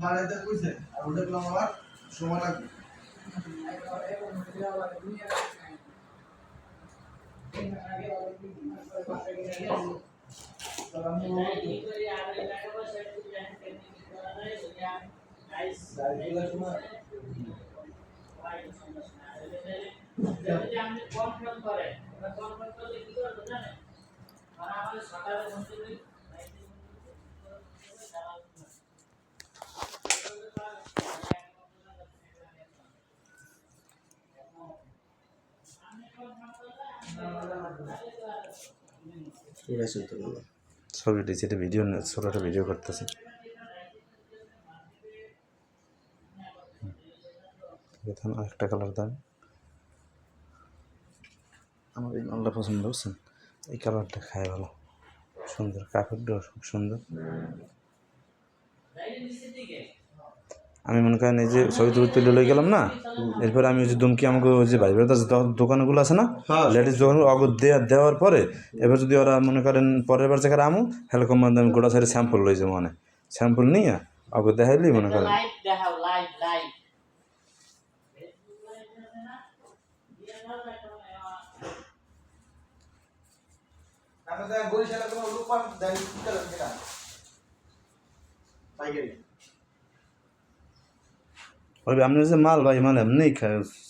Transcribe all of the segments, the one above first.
বাড়াইতে কইছে আর ওটা গেলাম আমার সময় লাগবে। আমি সকালের মধ্যে ছবি দিয়েছি এটা ভিডিও ছোটোটা ভিডিও করতেছি। দেখুন আরেকটা কালার দেন। আমার এই মালটা পছন্দ বুঝছেন? এই কালারটা খায় ভালো। সুন্দর কাপড়টাও খুব সুন্দর। আমি মনে করেন এই যে ছবি তুলে তুলে লয়ে গেলাম না এরপরে আমি ওই যে দুমকি আমাকে ওই যে ভাই ব্রাদার্স দোকানগুলো আছে না? লেডিস দোকান দেওয়া দেওয়ার পরে এবার যদি ওরা মনে করেন পরের বার জায়গায় আমু হেলে কম আমি গোটা সাইডে স্যাম্পল লই যাব মানে। স্যাম্পল নিয়ে অগর দেখাইলি মনে করেন। লাইভ দেখাও লাইভ লাইভ আমাদের বরিশালে কোনো রূপার দেয় কি করেন কিনা পাইকারি ওই আপনি যে মাল ভাই মানে এমনি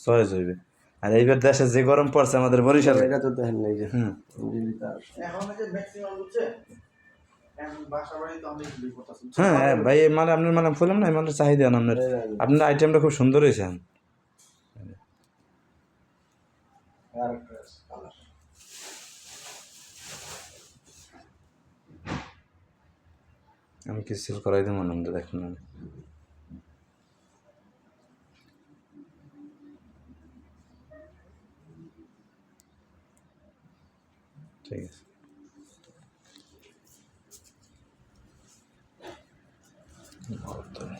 সহজ হইবে। আর এইবার দেশে যে গরম পড়ছে আমাদের বরিশালে। এটা তো দেখেন নাই যে। হুম। এখন যে ম্যাক্সিমাম হচ্ছে এখন বাসা বাড়ি তো আমি বিক্রি করতেছি হ্যাঁ হ্যাঁ, ভাই এই মাল আপনার মানে বললাম না এই মালের চাহিদা আপনার। আপনার আইটেমটা খুব সুন্দর হয়েছে আর একটা আমি কি সিল করাই দেবো নাম তো দেখেন ঠিক আছে। Oh,